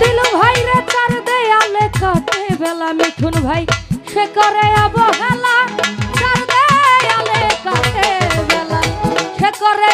ভাই রে তার দেয়ালে কাটে বেলা মিঠুন ভাই। সে করে অবহেলা, তার দেয়ালে কাটে বেলা। সে করে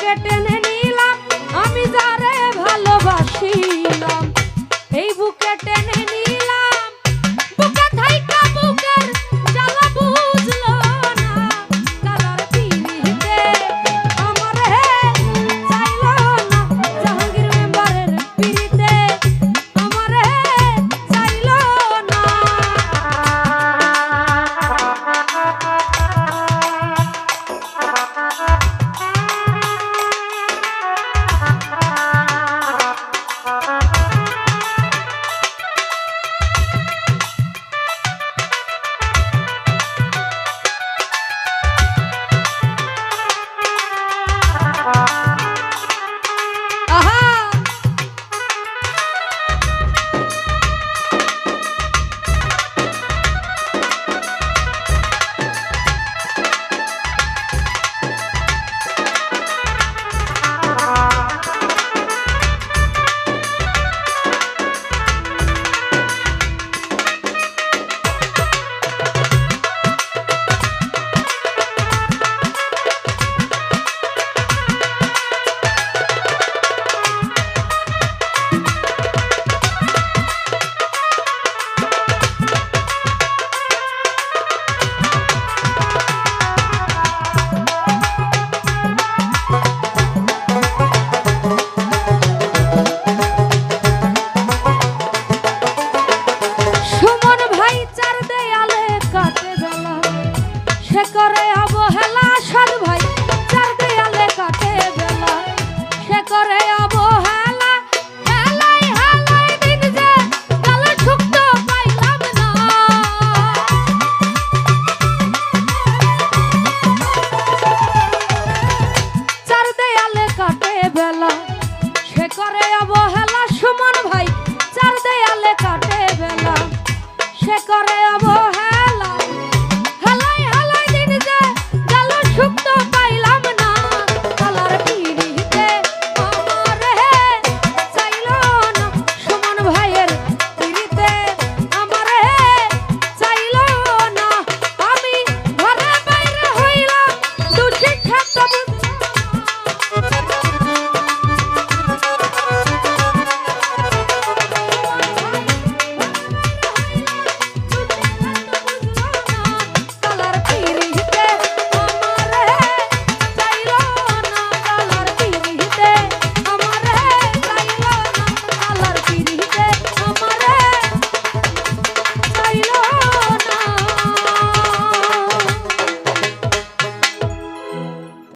বুকে টেনে নিলাম আমি যারে ভালোবাসিলাম। এই বুকে টেনে নিলাম